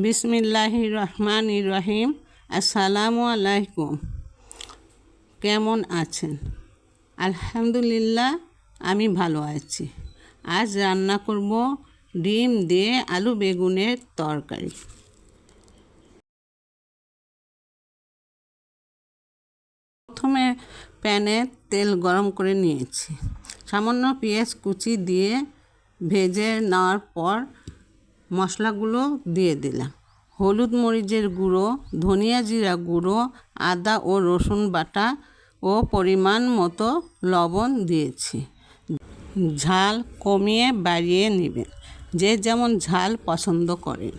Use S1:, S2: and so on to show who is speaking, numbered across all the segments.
S1: বিসমিল্লাহ রহমান রহিম আসসালামু আলাইকুম কেমন আছেন? আলহামদুলিল্লাহ, আমি ভালো আছি। আজ রান্না করব ডিম দিয়ে আলু বেগুনের তরকারি। প্রথমে প্যানে তেল গরম করে নিয়েছি। সামান্য পেঁয়াজ কুচি দিয়ে ভেজে নেওয়ার পর মশলাগুলো দিয়ে দিলাম। হলুদ মরিচের গুঁড়ো, ধনিয়া জিরা গুঁড়ো, আদা ও রসুন বাটা ও পরিমাণ মতো লবণ দিয়েছি। ঝাল কমিয়ে বাড়িয়ে নেবেন, যে যেমন ঝাল পছন্দ করেন।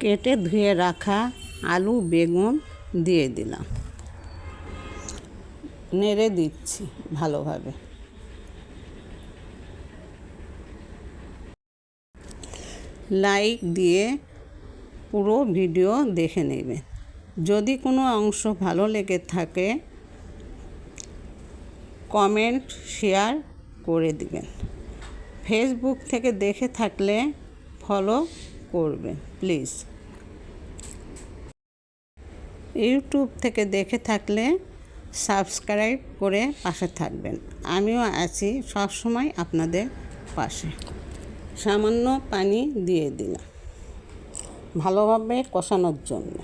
S1: কেটে ধুয়ে রাখা আলু, বেগুন দিয়ে দিলাম। নেড়ে দিচ্ছি ভালোভাবে। লাইক দিয়ে পুরো ভিডিও দেখে নেবেন যদি কোনো অংশ ভালো লেগে থাকে কমেন্ট শেয়ার করে দিবেন। ফেসবুক থেকে দেখে থাকলে ফলো করবেন প্লিজ ইউটিউব থেকে দেখে থাকলে সাবস্ক্রাইব করে পাশে থাকবেন। আমিও আছি সবসময় আপনাদের পাশে। সামান্য পানি দিয়ে দিলাম। ভালোভাবে কষানোর জন্য।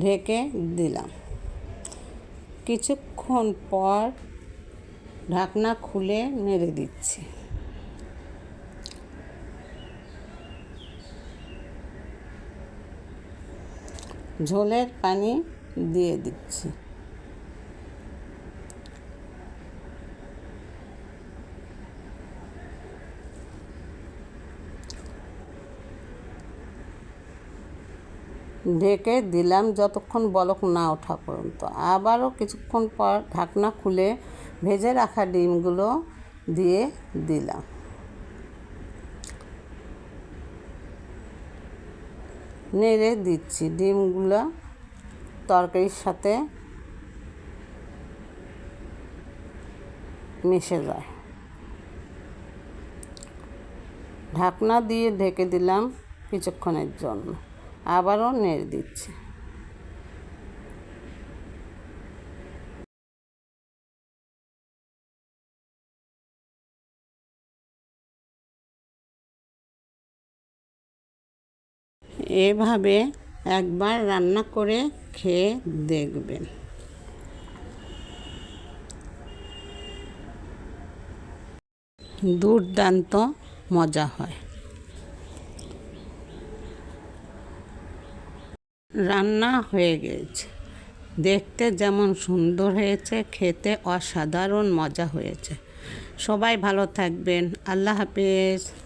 S1: ঢেকে দিলাম। কিছুক্ষণ পর ঢাকনা খুলে নেড়ে দিচ্ছি। ঝোলের পানি দিয়ে দিচ্ছি। ঢেকে দিলাম যতক্ষণ বলক না ওঠা পর্যন্ত। আবারও কিছুক্ষণ পর ঢাকনা খুলে ভেজে রাখা ডিমগুলো দিয়ে দিলাম। নেড়ে দিচ্ছি ডিমগুলো তরকারির সাথে মিশে যায়। ঢাকনা দিয়ে ঢেকে দিলাম কিছুক্ষণের জন্য। আবারও নেড়ে দিচ্ছি। এভাবে একবার রান্না করে খেয়ে দেখবেন। দুর্দান্ত মজা হয়। রান্না হয়ে গেছে। দেখতে যেমন সুন্দর হয়েছে, খেতে অসাধারণ মজা হয়েছে। সবাই ভালো থাকবেন। আল্লাহ হাফেজ।